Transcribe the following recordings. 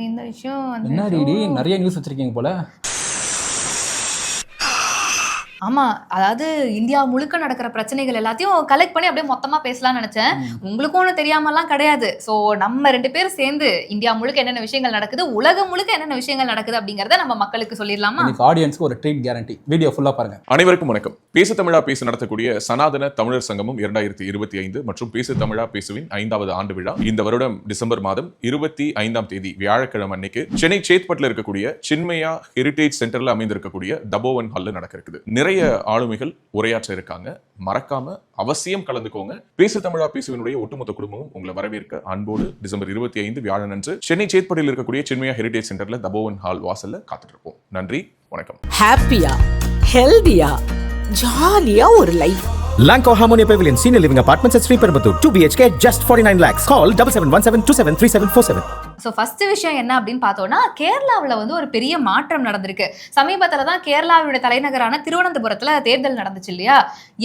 இந்த விஷயம் என்ன டிடி நிறைய நியூஸ் வச்சிருக்கீங்க போல. ஆமா அதாவது இந்தியா முழுக்க நடக்கிற பிரச்சனைகள் எல்லாத்தையும் கலெக்ட் பண்ணி அப்படியே மொத்தமா பேசலாம்னு நினைச்சேன். உங்களுக்கும் ஒன்றும் தெரியாமலாம் கிடையாது. ஸோ நம்ம ரெண்டு பேரும் சேர்ந்து இந்தியா முழுக்க என்னென்ன விஷயங்கள் நடக்குது உலகம் முழுக்க என்னென்ன விஷயங்கள் நடக்குது அப்படிங்கறத நம்ம மக்களுக்கு சொல்லிடலாமா? ஆடியன்ஸ்க்கு ஒரு ட்ரீட் கேரண்டி வீடியோ ஃபுல்லா பாருங்க. அனைவருக்கும் வணக்கம். பேசு தமிழா பேசு நடத்தக்கூடிய சனாதன தமிழர் சங்கமம் இரண்டாயிரத்தி இருபத்தி ஐந்து மற்றும் பேசு தமிழா பேசுவின் ஐந்தாவது ஆண்டு விழா இந்த வருடம் டிசம்பர் மாதம் இருபத்தி ஐந்தாம் தேதி வியாழக்கிழமை அன்னைக்கு சென்னை சேத்பட்டில் இருக்கக்கூடிய சின்மயா ஹெரிடேஜ் சென்டர்ல அமைந்திருக்கக்கூடிய தபோவன் ஹால்ல நடக்க இருக்குது நிறைய ஆளுமைகள் உரையாற்ற இருக்காங்க மறக்காம அவசியம் கலந்துக்கோங்க பேசு தமிழா பேசுவினுடைய ஒட்டுமொத்த குடும்பமும் உங்களை வரவேற்க அன்போடு டிசம்பர் இருபத்தி ஐந்து வியாழன் அன்று சென்னை சேத்பட்டில் இருக்கக்கூடிய சின்மயா ஹெரிடேஜ் சென்டர்ல தபோவன் ஹால் வாசல்ல காத்துட்டு இருப்போம் நன்றி வணக்கம் ஹாப்பியா ஹெல்தியா ஜாலியா ஒரு life Lanco Harmonia Pavilion Senior Living Apartments at Sri Perambatoor. 2 BHK, just 49 lakhs. Call 7717273747. So first விஷயம் என்ன அப்படின்னு பார்த்தோம்னா கேரளாவில் வந்து ஒரு பெரிய மாற்றம் நடந்திருக்கு. சமீபத்தில் தான் கேரளாவுடைய தலைநகரான திருவனந்தபுரத்தில் தேர்தல் நடந்துச்சு இல்லையா?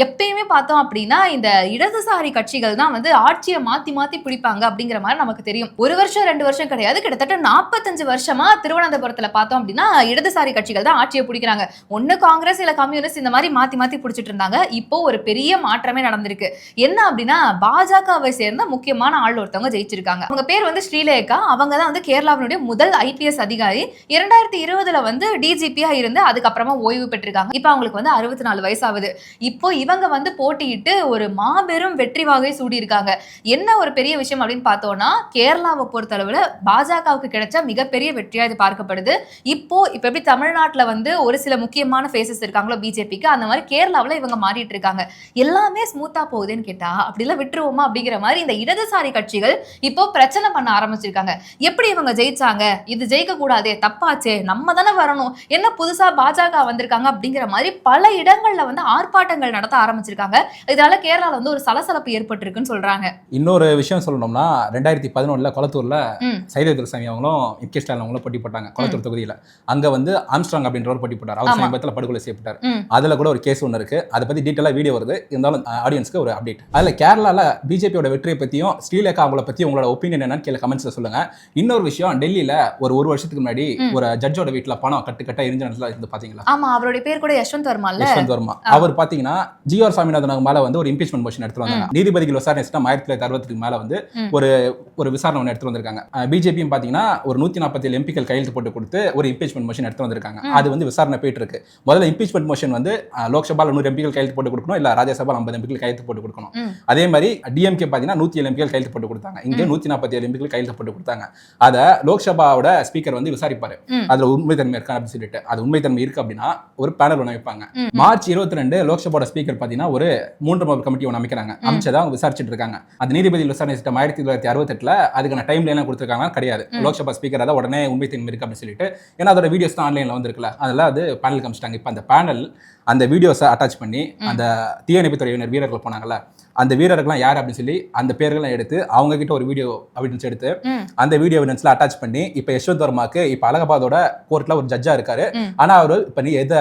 எப்பயுமே பார்த்தோம் அப்படின்னா இந்த இடதுசாரி கட்சிகள் தான் வந்து ஆட்சியை மாற்றி மாற்றி பிடிப்பாங்க அப்படிங்கிற மாதிரி நமக்கு தெரியும். ஒரு வருஷம் ரெண்டு வருஷம் கிடையாது. கிட்டத்தட்ட நாற்பத்தஞ்சு வருஷமா திருவனந்தபுரத்தில் பார்த்தோம் அப்படின்னா இடதுசாரி கட்சிகள் தான் ஆட்சியை பிடிக்கிறாங்க. ஒன்று காங்கிரஸ் இல்லை கம்யூனிஸ்ட் இந்த மாதிரி மாற்றி மாற்றி பிடிச்சிட்டு இருந்தாங்க. இப்போ ஒரு பெரிய மாற்றமே நடந்திருக்கு. என்ன அப்படின்னா பாஜகவை சேர்ந்த முக்கியமான ஆள் ஒருத்தவங்க ஜெயிச்சிருக்காங்க. அவங்க பேர் வந்து ஸ்ரீலேகா. அவங்க தான் வந்து கேரளாவினுடைய முதல் ஐபிஎஸ் அதிகாரி. இரண்டாயிரத்தி இருபதுல வந்து டிஜிபியா இருந்து அதுக்கப்புறமா ஓய்வு பெற்றிருக்காங்க. இப்போ அவங்களுக்கு வந்து அறுபத்தி நாலு வயசாகுது. இப்போ இவங்க வந்து போட்டியிட்டு ஒரு மாபெரும் வெற்றி வாகை சூடியிருக்காங்க. என்ன ஒரு பெரிய விஷயம் அப்படின்னு பார்த்தோம்னா கேரளாவை பொறுத்தளவில் பாஜகவுக்கு கிடைச்ச மிகப்பெரிய வெற்றியா இது பார்க்கப்படுது. இப்போ இப்போ எப்படி தமிழ்நாட்டில் வந்து ஒரு சில முக்கியமான ஃபேஸஸ் இருக்காங்களோ பிஜேபிக்கு அந்த மாதிரி கேரளாவில் இவங்க மாறிட்டு இருக்காங்க. எல்லாமே ஸ்மூத்தா போகுதுன்னு கேட்டா அப்படிலாம் விட்டுருவோமா அப்படிங்கிற மாதிரி இந்த இடதுசாரி கட்சிகள் இப்போ பிரச்சனை பண்ண ஆரம்பிச்சிருக்காங்க. எப்படி இவங்க ஜெயிச்சாங்க? இது ஜெயிக்க கூடாதே தப்பாச்சே நம்ம தானே வரணும். என்ன புதுசா பாஜக வந்திருக்காங்க அப்படிங்கிற மாதிரி பல இடங்கள்ல வந்து ஆர்ப்பாட்டங்கள் நடத்த ஆரம்பிச்சிருக்காங்க. இதனால கேரளால வந்து ஒரு சலசலப்பு ஏற்பட்டிருக்குன்னு சொல்றாங்க. இன்னொரு விஷயம் சொல்லணும்னா ரெண்டாயிரத்தி பதினொன்னுல கொளத்தூர்ல ம். சைதை துரசாமி அவங்களும் எம்கே ஸ்டாலின் அவங்களும் போட்டி போட்டாங்க கொளத்தூர் தொகுதியில. அங்க வந்து ஆம்ஸ்ட்ராங் அப்படின்றவர் போட்டி போட்டார். அவர். சமீபத்தில் படுகொலை செய்யப்பட்டார். அதுல கூட ஒரு கேஸ் ஒன்று இருக்கு. அதை பத்தி டீட்டெயிலாக வீடியோ வருது. இருந்தாலும் ஆடியன்ஸ்க்கு ஒரு அப்டேட் அதுல கேரளால பிஜேபியோட வெற்றியை பத்தியும் ஸ்ரீலேகா அவங்கள பத்தி உங்களோட ஒப்பீனியன் என்னன்னு கீழே கமெண்ட்ஸ்ல சொல்லுங்க. இன்னொரு விஷயம் டெல்லியில ஒரு ஒரு வருஷத்துக்கு முன்னாடி. ஒரு ஜட்ஜோட வீட்ல பணம் கட்டு கட்டா எரிஞ்ச இடத்துல இருந்து பாத்தீங்களா? ஆமா அவருடைய பேர் கூட யஷ்வந்த் வர்மால யஷ்வந்த் வர்மா. அவர் பாத்தீங்கன்னா ஜிஆர் சாமிநாதன் அவங்க மேல வந்து ஒரு இம்பீச்மெண்ட் மோஷன் எடுத்து வந்தாங்க. நீதிபதிகள் விசாரணை system ஆயிரத்தி தொள்ளாயிரத்தி அறுபத்துக்கு மேல வந்து. ஒரு ஒரு விசாரணை ஒன்று எடுத்து வந்திருக்காங்க. பிஜேபியும் பாத்தீங்கன்னா ஒரு நூத்தி நாற்பத்தி ஏழு எம்பிக்கள் கையெழுத்து போட்டு கொடுத்து ஒரு இம்பீச்மெண்ட் மோஷன் எடுத்து வந்திருக்காங்க. அது வந்து விசாரணை போயிட்டு இருக்கு முதல்ல இம்பீச்மெண்ட் மோஷன் வந்து லோக்சபால நூறு எம்பிக்கள் கையெழுத்து போட்டு கொடுக்கணும் இல்ல ராஜ்யசபால ஐம்பது எம்பிக்கள் கையெழுத்து போட்டு கொடுக்கணும். அதே மாதிரி டிஎம்கே பாத்தீங்கன்னா நூத்தி ஏழு எம்பிக்கள் கையெழுத்து போட்டு கொடுத்தாங்க. இங்க நூத்தி நாற்பத்தி ஏழு எம்பிக்கள் கையெழுத்து போட்டு கொடுத்தாங்க. அதை லோக்சபாவோட ஸ்பீக்கர் வந்து விசாரிப்பாரு. அதுல உண்மைத்தன்மை இருக்கா அப்படின்னு சொல்லிட்டு. அது உண்மைத்தன்மை இருக்கு அப்படின்னா ஒரு பேனல் ஒன்று வைப்பாங்க. மார்ச் இருபத்தி ரெண்டு லோக்சபாவோட ஸ்பீக்கர் பாத்தீங்கன்னா ஒரு மூன்று மெம்பர் கமிட்டி ஒன்று அமைக்கிறாங்க. அமைச்சதை அவங்க விசாரிச்சுட்டு இருக்காங்க. அது நீதிபதி விசாரணை சிஸ்டம் ஆயிரத்தி தொள்ளாயிரத்தி அறுபத்தெட்டுல அதுக்கான டைம் லைன் கொடுத்துருக்காங்க. கிடையாது. லோக்சபா ஸ்பீக்கர் அதை உடனே உண்மைத்தன்மை இருக்கு அப்படின்னு சொல்லிட்டு. ஏன்னா அதோட வீடியோஸ் தான் ஆன்லைன்ல வந்திருக்குல்ல. அதெல்லாம் அது பேனல் காமிச்சிட்டாங்க. இப்போ அந்த பேனல் அந்த வீடியோஸை அட்டாச் பண்ணி அந்த தீயணைப்பு துறையினர் வீரர்கள் போனாங்கல்ல அந்த வீரர்கள்லாம் யார் அப்படின்னு சொல்லி அந்த பேர்கள்லாம் எடுத்து அவங்க கிட்ட ஒரு வீடியோ எவிடன்ஸ் எடுத்து. அந்த வீடியோ எவிடன்ஸ்ல அட்டாச் பண்ணி இப்போ யஷ்வந்த் வர்மாக்கு இப்போ அலகாபாதோட கோர்ட்ல ஒரு ஜட்ஜா இருக்காரு. ஆனா அவர் இப்போ நீ எதை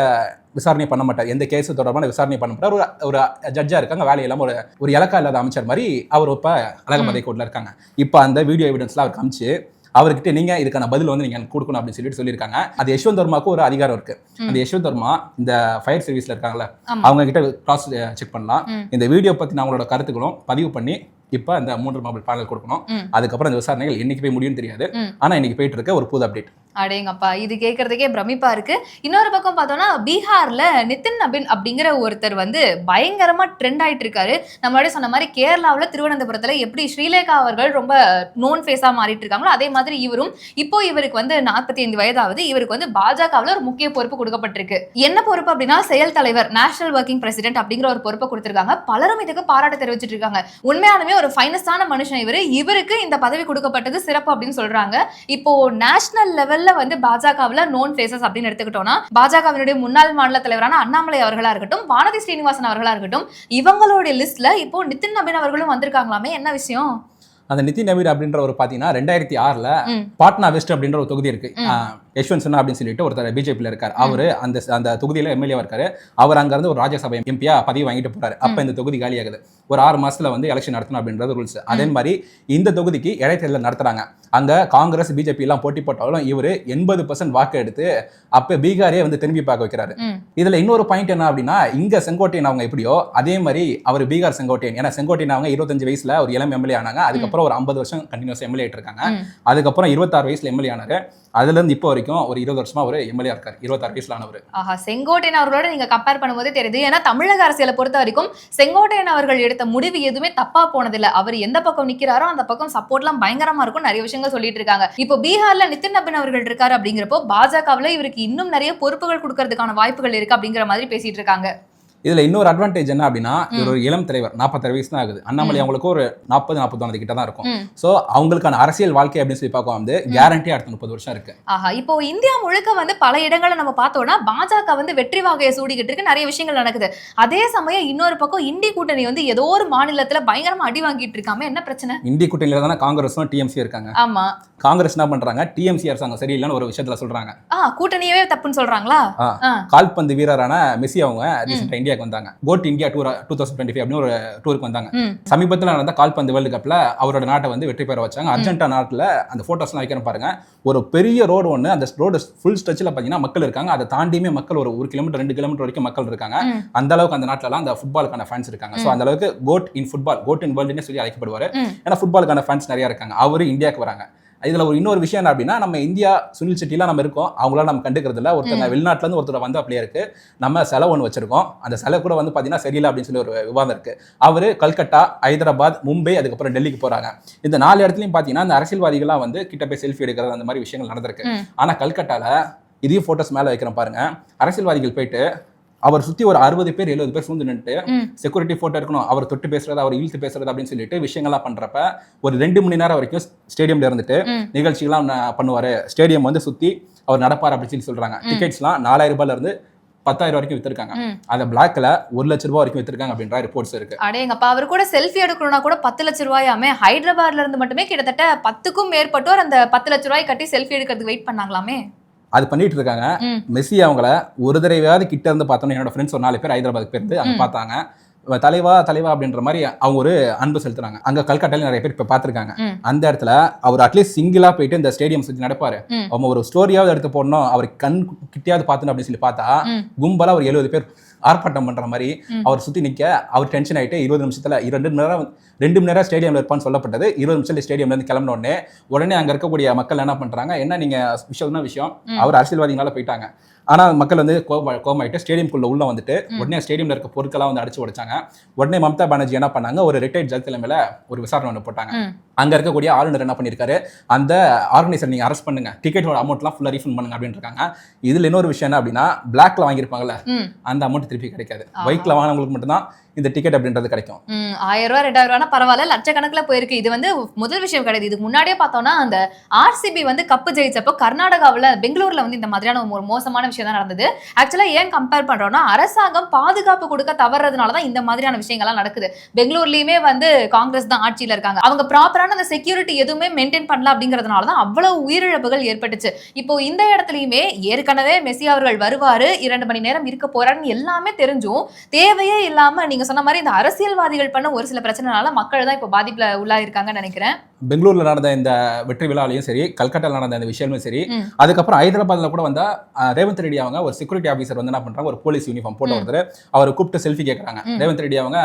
விசாரணை பண்ண மாட்டார். எந்த கேஸ் தொடர்பான விசாரணை பண்ண மாட்டார். ஒரு ஒரு ஜட்ஜா இருக்காங்க. வேலை இல்லாம ஒரு ஒரு இலக்கா இல்லாத அமைச்சர் மாதிரி அவர் இப்ப அலகாபாதை கோர்ட்ல இருக்காங்க. இப்போ அந்த வீடியோ எவிடன்ஸ்ல அவர் காமிச்சு அவர்கிட்ட நீங்க இதுக்கான பதில் வந்து நீங்க கொடுக்கணும் அப்படின்னு சொல்லிட்டு சொல்லியிருக்காங்க அது யஷ்வந்த் வர்மாக்கு ஒரு அதிகாரம் இருக்கு அந்த யஷ்வந்த் வர்மா இந்த ஃபயர் சர்வீஸ்ல இருக்காங்கல்ல. அவங்க கிட்ட கிராஸ் செக் பண்ணலாம். இந்த வீடியோ பத்தி அவங்களோட கருத்துக்களும் பதிவு பண்ணி இப்போ அந்த மூன்று மாபல் பேனல் கொடுக்கணும். அதுக்கப்புறம் இந்த விசாரணைகள் என்னைக்கு போய் முடியும் தெரியாது. ஆனா இன்னைக்கு போயிட்டு இருக்க ஒரு புது அப்டேட் அடேங்கப்பா இது கேட்கறதுக்கே பிரமிப்பா இருக்கு. இன்னொரு பக்கம் பார்த்தோம்னா பீகார்ல நிதின் நபின் அப்படிங்கிற ஒருத்தர் வந்து பயங்கரமா ட்ரெண்ட் ஆயிட்டு இருக்காரு. நம்மளோட சொன்ன மாதிரி கேரளாவில் திருவனந்தபுரத்துல எப்படி ஸ்ரீலேகா அவர்கள் ரொம்ப நோன் ஃபேஸா மாறிட்டு இருக்காங்களோ அதே மாதிரி இவரும் இப்போ இவருக்கு வந்து நாற்பத்தி ஐந்து வயதாவது இவருக்கு வந்து பாஜகவில் ஒரு முக்கிய பொறுப்பு கொடுக்கப்பட்டிருக்கு. என்ன பொறுப்பு அப்படின்னா செயல் தலைவர் நேஷனல் ஒர்க்கிங் பிரசிடென்ட் அப்படிங்கிற ஒரு பொறுப்பை கொடுத்திருக்காங்க. பலரும் இதுக்கு பாராட்டு தெரிவிச்சிட்டு இருக்காங்க. உண்மையாலுமே ஒரு ஃபைனஸ்டான மனுஷன் இவர். இவருக்கு இந்த பதவி கொடுக்கப்பட்டது சிறப்பு அப்படின்னு சொல்றாங்க. இப்போ நேஷனல் லெவல் லெவல்ல வந்து பாஜகவுல நோன் ஃபேசஸ் அப்படின்னு எடுத்துக்கிட்டோம்னா பாஜகவினுடைய முன்னாள் மாநில தலைவரான அண்ணாமலை அவர்களா இருக்கட்டும் வானதி ஸ்ரீனிவாசன் அவர்களா இருக்கட்டும் இவங்களுடைய லிஸ்ட்ல இப்போ நிதின் நபீன் அவர்களும் வந்திருக்காங்களாமே. என்ன விஷயம்? அந்த நிதின் நவீர் அப்படின்ற ஒரு பாத்தீங்கன்னா ரெண்டாயிரத்தி ஆறுல. பாட்னா வெஸ்ட் அப்படின்ற ஒரு தொகுதி இருக்கு. யஷ்வந்த் சின்ஹா அப்படின்னு சொல்லிட்டு ஒருத்தர் பிஜேபியில் இருக்கார். அவரு அந்த அந்த தொகுதியில எம்எல்ஏவா இருக்காரு. அவர் அங்க இருந்து ஒரு ராஜ்யசபை எம்பியா பதவி வாங்கிட்டு போறாரு. அப்ப இந்த தொகுதி காலியாகுது. ஒரு ஆறு மாசத்துல வந்து எலெக்ஷன் நடத்தணும் அப்படின்றது ரூல்ஸ் அதே மாதிரி இந்த தொகுதிக்கு இடைத்தேர்தல் நடத்துறாங்க. அங்க காங்கிரஸ் பிஜேபி எல்லாம் போட்டி போட்டாலும் இவர் எண்பது பர்சன்ட் வாக்கு எடுத்து அப்ப பீகாரே வந்து திரும்பி பார்க்க வைக்கிறாரு. இதுல இன்னொரு பாயிண்ட் என்ன அப்படின்னா இங்க செங்கோட்டையன் அவங்க எப்படியோ அதே மாதிரி அவர் பீகார் செங்கோட்டையன். ஏன்னா செங்கோட்டையன் அவங்க இருபத்தஞ்சு வயசுல ஒரு இளம் எம்எல்ஏ ஆனாங்க. அதுக்கப்புறம் ஒரு ஐம்பது வருஷம் கண்டினியூஸ் எம்எல்ஏ இருக்காங்க. அதுக்கப்புறம் இருபத்தாறு வயசுல எம்எல்ஏ ஆனாரு. அதுலேருந்து இப்போ வரைக்கும் ஒரு இருபது வருஷமா ஒரு எம்எல்ஏ இருக்கார். இருபத்தாறு வயசுல ஆனவர் ஆஹா செங்கோட்டையன் அவர்களோட நீங்க கம்பேர் பண்ணும்போது தெரியுது. ஏன்னா தமிழக அரசியலை பொறுத்த வரைக்கும் செங்கோட்டையன் அவர்கள் எடுத்த முடிவு எதுவுமே தப்பா போனதில்லை. அவர் எந்த பக்கம் நிக்கிறாரோ அந்த பக்கம் சப்போர்ட்லாம் பயங்கரமா இருக்கும் நிறைய விஷயங்கள் சொல்லிட்டு இருக்காங்க. இப்போ பீகார்ல நிதின் நபின் அவர்கள் இருக்காரு அப்படிங்கிறப்போ பாஜகவில் இவருக்கு இன்னும் நிறைய பொறுப்புகள் கொடுக்கறதுக்கான வாய்ப்புகள் இருக்கு அப்படிங்கிற மாதிரி பேசிட்டு இருக்காங்க. இதுல இன்னொரு அட்வான்டேஜ் என்ன அப்படின்னா ஒரு இளம் தலைவர் நாற்பத்தாறு வயசு தான் ஆகுது. அண்ணாமலை அவங்களுக்கு ஒரு நாற்பது நாற்பத்தொன்னு கிட்ட தான் இருக்கும். சோ அவங்களுக்கான அரசியல் வாழ்க்கை அப்படின்னு சொல்லி பார்க்க வந்து கேரண்டி அடுத்த முப்பது வருஷம் இருக்கு. ஆஹா இப்போ இந்தியா முழுக்க வந்து பல இடங்கள்ல நம்ம பார்த்தோம்னா பாஜக வந்து வெற்றி வாகையை சூடிக்கிட்டு இருக்கு நிறைய விஷயங்கள் நடக்குது. அதே சமயம் இன்னொரு பக்கம் இந்தி கூட்டணி வந்து ஏதோ ஒரு மாநிலத்துல பயங்கரமா அடி வாங்கிட்டு இருக்காம என்ன பிரச்சனை? இந்திய கூட்டணியில தானே காங்கிரஸும் டிஎம்சி இருக்காங்க. ஆமா. காங்கிரஸ் என்ன பண்றாங்க? டிஎம்சி அரசாங்கம் சரியில்லைன்னு ஒரு விஷயத்துல சொல்றாங்க. கூட்டணியவே தப்புன்னு சொல்றாங்களா. கால்பந்து வீரரான மெஸ்ஸி அவங்க இந்தியாவுக்கு வந்தாங்க. GOAT India tour two thousand twenty five அப்படின்னு ஒரு டூருக்கு வந்தாங்க. சமீபத்தில் நடந்த கால்பந்து வேர்ல்டு கப்ல அவரோட நாட்டை வந்து வெற்றி பெற வச்சாங்க. அர்ஜென்டா நாட்டில் அந்த போட்டோஸ்லாம் வைக்கிறேன் பாருங்க. ஒரு பெரிய ரோடு ஒன்று அந்த ரோடு ஃபுல் ஸ்ட்ரெச்சில் பார்த்தீங்கன்னா மக்கள் இருக்காங்க. அதை தாண்டியுமே மக்கள் ஒரு ஒரு கிலோமீட்டர் ரெண்டு கிலோமீட்டர் வரைக்கும் மக்கள் இருக்காங்க. அந்த அளவுக்கு அந்த நாட்டிலலாம் அந்த ஃபுட்பாலுக்கான ஃபேன்ஸ் இருக்காங்க. ஸோ அந்த அளவுக்கு GOAT in football GOAT in வேர்ல்டுன்னு சொல்லி அழைக்கப்படுவார். ஏன்னா ஃபுட்பாலுக்கான ஃபேன்ஸ் நிறைய இருக்காங்க. அவரு இந்தியாவுக்கு வராங்க. இதுல ஒரு இன்னொரு விஷயம் என்ன அப்படின்னா நம்ம இந்தியா சுனில் செட்டிலாம் நம்ம இருக்கோம். அவங்களால நம்ம கண்டுக்கிறது இல்ல ஒருத்தங்க வெளிநாட்டுல இருந்து ஒருத்தர் வந்து அப்படியே இருக்கு. நம்ம சிலை ஒன்று வச்சிருக்கோம். அந்த சிலை கூட வந்து பாத்தீங்கன்னா சரியில்லை அப்படின்னு சொல்லி ஒரு விவாதம் இருக்கு. அவரு கல்கட்டா ஹைதராபாத் மும்பை அதுக்கப்புறம் டெல்லிக்கு போறாங்க. இந்த நாலு இடத்துலயும் பாத்தீங்கன்னா அந்த அரசியல்வாதிகள்லாம் வந்து கிட்ட போய் செல்ஃபி எடுக்கிறது அந்த மாதிரி விஷயங்கள் நடந்திருக்கு. ம். ஆனா கல்கட்டால இதையும் போட்டோஸ் மேல வைக்கிறேன் பாருங்க. அரசியல்வாதிகள் போயிட்டு அவர் சுத்தி ஒரு அறுபது பேர் எழுபது பேர் சூழ்ந்து நின்னுட்டு ம். செக்யூரிட்டி போட்டோ இருக்கணும் அவர் தொட்டு பேசுறது அவர் இழுத்து பேசுறது அப்படின்னு சொல்லிட்டு விஷயங்கள்லாம் பண்றப்ப ஒரு ரெண்டு மணி நேரம் வரைக்கும் ஸ்டேடியம்ல இருந்துட்டு. நிகழ்ச்சிகள்லாம் பண்ணுவாரு ஸ்டேடியம் வந்து சுத்தி அவர் நடப்பார் அப்படின்னு சொல்லி சொல்றாங்க டிக்கெட்ஸ்லாம் நாலாயிரம் ரூபாயில இருந்து பத்தாயிரம் வரைக்கும் வித்திருக்காங்க. அதை பிளாக்ல ஒரு லட்ச ரூபாய் வரைக்கும் வித்திருக்காங்க அப்படின்ற ரிப்போர்ட்ஸ் இருக்கு அடேங்கப்பா அவர் கூட செல்ஃபி எடுக்கணும்னா கூட பத்து லட்ச ரூபாயாமே ஹைதராபாத்ல இருந்து மட்டுமே கிட்டத்தட்ட பத்துக்கும் மேற்பட்டோர் அந்த பத்து லட்ச ரூபாய் கட்டி செல்ஃபி எடுக்கிறதுக்கு வெயிட் பண்ணாங்களாமே அது பண்ணிட்டு இருக்காங்க. மெஸ்ஸி அவங்கள ஒரு தடவையாவது கிட்ட இருந்து பார்த்தோன்னு என்னோட ஃப்ரெண்ட்ஸ் ஒரு நாலு பேர் ஹைதராபாத் போயிருந்து அங்க. பார்த்தாங்க தலைவா தலைவா அப்படின்ற மாதிரி அவங்க ஒரு அன்பு செலுத்துறாங்க அங்க கல்கட்டால நிறைய பேர் இப்ப பாத்திருக்காங்க. அந்த இடத்துல அவர் அட்லீஸ்ட் சிங்கிளா போயிட்டு இந்த ஸ்டேடியம் சுத்தி நடப்பாரு. அவங்க ஒரு ஸ்டோரியாவது எடுத்து போடணும் அவர் கண் கிட்டியாவது பார்த்தணும் அப்படின்னு சொல்லி பார்த்தா. கும்பலா ஒரு எழுபது பேர் ஆர்ப்பாட்டம் பண்ற மாதிரி. அவர் சுத்தி நிக்க அவர் டென்ஷன் ஆயிட்டு இருபது நிமிஷத்துல இரண்டு மணி நேரம் ரெண்டு மணி நேரம் ஸ்டேடியம்ல இருப்பான்னு சொல்லப்பட்டது இருபது நிமிஷத்துல ஸ்டேடியம்ல இருந்து கிளம்பின உடனே உடனே அங்க இருக்கக்கூடிய மக்கள் என்ன பண்றாங்க என்ன நீங்க விஷயம்னா விஷயம். அவர் அரசியல்வாதிகளால போயிட்டாங்க ஆனா மக்கள் வந்து கோமாயிட்டு ஸ்டேடியம்குள்ள உள்ள வந்துட்டு உடனே ஸ்டேடியம்ல இருக்க பொருட்கள்லாம் வந்து அடிச்சு உடைச்சாங்க. உடனே மம்தா பானர்ஜி என்ன பண்ணாங்க? ஒரு ரிட்டையர்ட் ஜட்ஜ் தலைமையில ஒரு விசாரணை ஒன்று போட்டாங்க. அங்க இருக்கக்கூடிய ஆளுநர் என்ன பண்ணிருக்காரு? அந்த ஆர்கனைசர் நீங்க அரெஸ்ட் பண்ணுங்க. டிக்கெட்டோட அமௌண்ட்லாம் ஃபுல்லா ரீஃபண்ட் பண்ணுங்க அப்படின்னு இருக்காங்க. இதுல இன்னொரு விஷயம் என்ன அப்படின்னா பிளாக்ல வாங்கியிருப்பாங்கல்ல. அந்த அமௌண்ட் திருப்பி கிடைக்காது. பைக்ல வாங்கினவங்களுக்கு மட்டும்தான் இந்த டிக்கெட் அப்படின்றது கிடைக்கும். ஆயிரம் ரூபாய் ரெண்டாயிரம் ரூபாய் பரவாயில்ல லட்சக்கணக்கில் போயிருக்கு. இது வந்து முதல் விஷயம் கிடையாது. இதுக்கு முன்னாடியே பார்த்தோம்னா அந்த ஆர்சிபி வந்து கப்பு ஜெயிச்சப்போ கர்நாடகாவில் பெங்களூர்ல வந்து இந்த மாதிரியான ஒரு மோசமான விஷயம் தான் நடந்தது. ஆக்சுவலாக ஏன் கம்பேர் பண்றோம்னா அரசாங்கம் பாதுகாப்பு கொடுக்க தவறுறதுனால தான் இந்த மாதிரியான விஷயங்கள்லாம் நடக்குது. பெங்களூர்லயுமே வந்து காங்கிரஸ் தான் ஆட்சியில் இருக்காங்க. அவங்க ப்ராப்பரான அந்த செக்யூரிட்டி எதுவுமே மெயின்டைன் பண்ணல அப்படிங்கிறதுனால தான் அவ்வளவு உயிரிழப்புகள் ஏற்பட்டுச்சு. இப்போ இந்த இடத்துலயுமே ஏற்கனவே மெஸ்ஸி அவர்கள் வருவாரு இரண்டு மணி நேரம் இருக்க போறாருன்னு எல்லாமே தெரிஞ்சும் தேவையே இல்லாம நீங்க சொன்ன மாதிரி இந்த அரசியல்வாதிகள் பண்ண ஒரு சில பிரச்சனைனால மக்கள் தான் இப்போ பாதிப்புல உள்ளாயிருக்காங்கன்னு நினைக்கிறேன் பெங்களூர்ல நடந்த இந்த வெற்றி விழாலையும் சரி கல்கட்டால நடந்த இந்த விஷயமும் சரி. அதுக்கப்புறம் ஹைதராபாத்ல கூட வந்தா ரேவந்த் ரெட்டி அவங்க ஒரு செக்யூரிட்டி ஆஃபீஸர் வந்து என்ன பண்றாங்க ஒரு போலீஸ் யூனிஃபார்ம் போட்டு. ஒருத்தர் அவர் கூப்பிட்டு செல்ஃபி கேட்கறாங்க. ரேவந்த் ரெட்டி அவங்க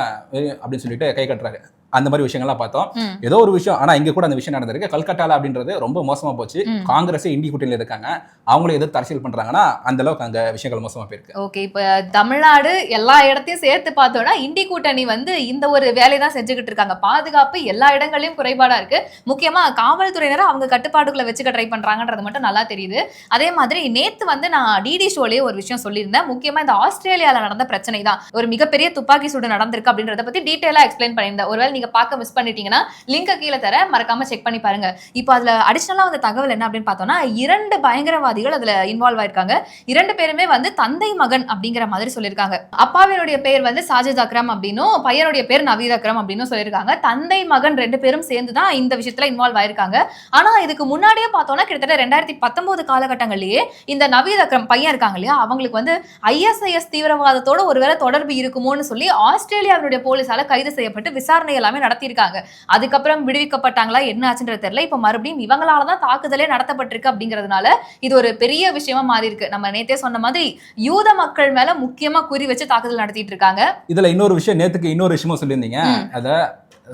அப்படின்னு சொல்லிட்டு கை கட்டுறாரு அந்த மாதிரி விஷயங்கள்லாம் பார்த்தோம். ஏதோ ஒரு விஷயம் ஆனா இங்க கூட அந்த விஷயம் நடந்திருக்கு. கல்கட்டால அப்படின்றது ரொம்ப மோசமா போச்சு. காங்கிரஸ் இந்தி கூட்டணியில இருக்காங்க. அவங்களும் எதிர்த்து அரசியல் பண்றாங்கன்னா அந்த அளவுக்கு அங்க விஷயங்கள் மோசமா போயிருக்கு. ஓகே இப்போ தமிழ்நாடு எல்லா இடத்தையும் சேர்த்து பார்த்தோம்னா இண்டி கூட்டணி வந்து இந்த ஒரு வேலையை தான் செஞ்சுக்கிட்டு இருக்காங்க. பாதுகாப்பு எல்லா இடங்களையும் குறைபாடா இருக்கு. முக்கியமா காவல்துறையினரை அவங்க கட்டுப்பாடுகளை வச்சுக்க ட்ரை பண்றாங்கன்றது மட்டும் நல்லா தெரியுது. அதே மாதிரி நேத்து வந்து நான் டிடி ஷோலயே ஒரு விஷயம் சொல்லியிருந்தேன். முக்கியமா இந்த ஆஸ்திரேலியால நடந்த பிரச்சனை தான் ஒரு மிகப்பெரிய துப்பாக்கி சூடு நடந்திருக்கு அப்படின்றத பத்தி டீட்டெயிலா எக்ஸ்பிளைன் பண்ணியிருந்தேன். ஒருவேளை நீங்க நீங்க பார்க்க மிஸ் பண்ணிட்டீங்கன்னா லிங்க் கீழே தர மறக்காம செக் பண்ணி பாருங்க. இப்போ அதுல அடிஷனலா வந்த தகவல் என்ன அப்படின்னு பார்த்தோம்னா இரண்டு பயங்கரவாதிகள் அதுல இன்வால்வ் ஆயிருக்காங்க. இரண்டு பேருமே வந்து தந்தை மகன் அப்படிங்கிற மாதிரி சொல்லியிருக்காங்க. அப்பாவினுடைய பேர் வந்து சாஜித் அக்ரம் அப்படின்னும் பையனுடைய பேர் நவீத் அக்ரம் அப்படின்னு சொல்லியிருக்காங்க. தந்தை மகன் ரெண்டு பேரும் சேர்ந்து தான் இந்த விஷயத்துல இன்வால்வ் ஆயிருக்காங்க. ஆனா இதுக்கு முன்னாடியே பார்த்தோம்னா கிட்டத்தட்ட ரெண்டாயிரத்தி பத்தொன்பது காலகட்டங்களிலேயே இந்த நவீத் அக்ரம் பையன் இருக்காங்க இல்லையா அவங்களுக்கு வந்து ஐஎஸ்ஐஎஸ் தீவிரவாதத்தோட ஒருவேளை தொடர்பு இருக்குமோன்னு சொல்லி ஆஸ்திரேலியாவினுடைய போலீஸால கைது செய்யப்பட்டு விசாரணை எல்லாமே நடத்தியிருக்காங்க. அதுக்கப்புறம் விடுவிக்கப்பட்டாங்களா? என்ன ஆச்சுன்றது தெரியல. இப்ப மறுபடியும் இவங்களால தான் தாக்குதலே நடத்தப்பட்டிருக்கு அப்படிங்கிறதுனால இது ஒரு பெரிய விஷயமா மாறி இருக்கு நம்ம நேத்தே சொன்ன மாதிரி யூத மக்கள் மேல முக்கியமா குறி வச்சு தாக்குதல் நடத்திட்டு இருக்காங்க இதுல இன்னொரு விஷயம் நேத்துக்கு இன்னொரு விஷயமும் சொல்லியிருந்தீங்க. அத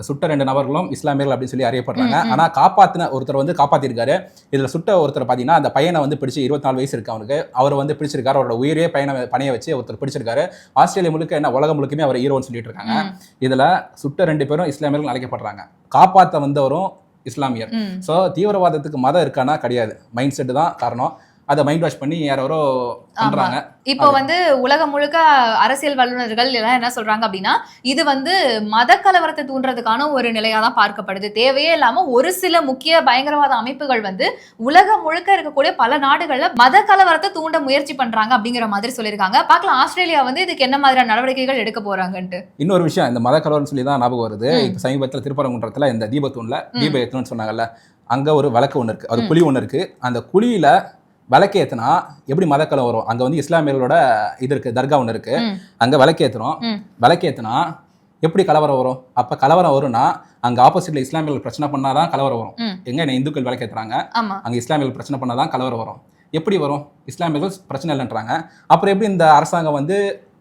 சுட்ட ரெண்டு நபர்களும் இஸ்லாமியர்கள் அப்படின்னு சொல்லி அறியப்படுறாங்க. ம், ம். ஆனா காப்பாத்தின ஒருத்தர் வந்து காப்பாத்திருக்காரு இதுல சுட்ட ஒருத்தர் பாத்தீங்கன்னா அந்த பையனை வந்து பிடிச்சு இருபத்தி நாலு வயசு இருக்கு அவனுக்கு. அவர் வந்து பிடிச்சிருக்காரு. அவரோட உயிரே பையனை பணைய வச்சு ஒருத்தர் பிடிச்சிருக்காரு. ஆஸ்திரேலியா முழுக்க என்ன உலகம் முழுக்கமே அவர் ஹீரோன்னு சொல்லிட்டு இருக்காங்க இதுல சுட்ட ரெண்டு பேரும் இஸ்லாமியர்கள் அழைக்கப்படுறாங்க. காப்பாத்த வந்தவரும் இஸ்லாமியர். ஸோ தீவிரவாதத்துக்கு மதம் இருக்கானா கிடையாது. மைண்ட் செட்டு தான் காரணம். அதை மைண்ட் வாஷ் பண்ணி யாரோ பண்றாங்க. இப்போ வந்து உலகம் முழுக்க அரசியல் வல்லுநர்கள் எல்லாம் என்ன சொல்றாங்க அப்படின்னா இது வந்து மத கலவரத்தை தூண்டுறதுக்கான ஒரு நிலையா தான் பார்க்கப்படுது. தேவையே இல்லாம ஒரு சில முக்கிய பயங்கரவாத அமைப்புகள் வந்து உலகம் முழுக்க இருக்கக்கூடிய பல நாடுகள்ல மத கலவரத்தை தூண்ட முயற்சி பண்றாங்க அப்படிங்கிற மாதிரி சொல்லியிருக்காங்க. பார்க்கலாம் ஆஸ்திரேலியா வந்து இதுக்கு என்ன மாதிரியான நடவடிக்கைகள் எடுக்க போறாங்கன்ட்டு. இன்னொரு விஷயம் இந்த மத கலவரம் சொல்லி தான் ஞாபகம் வருது. இப்போ சமீபத்தில் திருப்பரங்குன்றத்துல இந்த தீபத்தூண்ல. தீப ஏத்தணும்னு சொன்னாங்கல்ல அங்க ஒரு விளக்கு ஒன்று இருக்கு. அது குழி ஒன்று இருக்கு. அந்த குழியில விளக்கு ஏத்துனா எப்படி மதக்கலம் வரும்? அங்க வந்து இஸ்லாமியர்களோட இது இருக்கு தர்கா ஒன்று. அங்க விளக்கு ஏத்துறோம் ம். விளக்கு ஏத்துனா எப்படி கலவரம் வரும்? அப்ப கலவரம் வரும்னா அங்க ஆப்போசிட்ல இஸ்லாமியர்கள் பிரச்சனை பண்ணாதான் கலவரம் வரும். எங்க என்ன இந்துக்கள் விளக்கு ஏத்துறாங்க அங்க இஸ்லாமியர்கள் பிரச்சனை பண்ணாதான் கலவரம் வரும். எப்படி வரும்? இஸ்லாமியர்கள் பிரச்சனை இல்லைன்றாங்க. அப்புறம் எப்படி இந்த அரசாங்கம் வந்து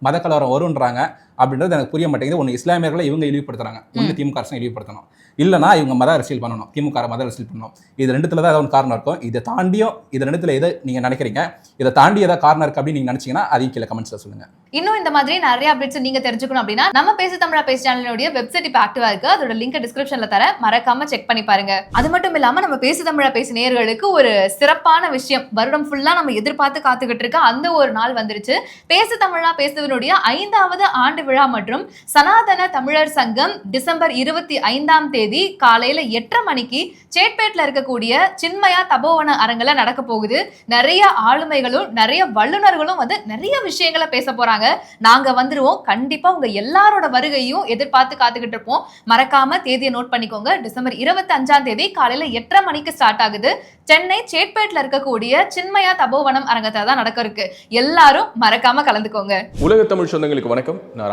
மத கலவரம் வரும்ன்றாங்க? அப்படின்றது எனக்கு புரிய மாட்டேங்குது. ஒன்று இஸ்லாமியர்களை இவங்க இழிவுபடுத்துறாங்க. ஒன்று திமுக அரசு இழிவுபடுத்தணும். இல்லைனா இவங்க மத அரசியல் பண்ணணும். திமுக மத அரசியல் பண்ணணும். இது ரெண்டுத்துல தான் ஏதாவது ஒரு காரணம் இருக்கும். இதை தாண்டியும் இது ரெண்டுத்துல எதை நீங்க நினைக்கிறீங்க? இதை தாண்டி ஏதாவது காரணம் இருக்கு அப்படின்னு நீங்க நினைச்சீங்கன்னா அதையும் கீழே கமெண்ட்ஸ்ல சொல்லுங்க. இன்னும் இந்த மாதிரி நிறைய அப்டேட்ஸ் நீங்க தெரிஞ்சுக்கணும் அப்படின்னா நம்ம பேசு தமிழா பேசு சேனலுடைய வெப்சைட் இப்போ ஆக்டிவா இருக்கு. அதோட லிங்க் டிஸ்கிரிப்ஷன்ல தர மறக்காம செக் பண்ணி பாருங்க. அது மட்டும் இல்லாம நம்ம பேசு தமிழா பேசு நேயர்களுக்கு ஒரு சிறப்பான விஷயம். வருடம் ஃபுல்லா நம்ம எதிர்பார்த்து காத்துக்கிட்டு இருக்க அந்த ஒரு நாள் வந்துருச்சு. பேசு தமிழா பேசுவனுடைய ஐந்தாவது ஆண்டு விழா மற்றும் சனாதன தமிழர் சங்கம் டிசம்பர் இருபத்தி ஐந்தாம் தேதி காலையில எட்டரை மணிக்கு சேட்பேட்ல இருக்கக்கூடிய சின்மயா தபோவன அரங்கில் நடக்க போகுது. நிறைய ஆளுமைகளும் நிறைய வல்லுநர்களும் வந்து நிறைய விஷயங்களை பேச போறாங்க. நாங்க வந்துருவோம். கண்டிப்பா உங்க எல்லாரோட வருகையும் எதிர்பார்த்து காத்துக்கிட்டு இருப்போம். மறக்காம தேதியை நோட் பண்ணிக்கோங்க. டிசம்பர் இருபத்தி அஞ்சாம் தேதி காலையில எட்டரை மணிக்கு ஸ்டார்ட் ஆகுது. சென்னை சேட்பேட்ல இருக்கக்கூடிய சின்மயா தபோவனம் அரங்கத்தை தான் நடக்க இருக்கு எல்லாரும் மறக்காம கலந்துக்கோங்க. உலக தமிழ் சொந்தங்களுக்கு வணக்கம். நான்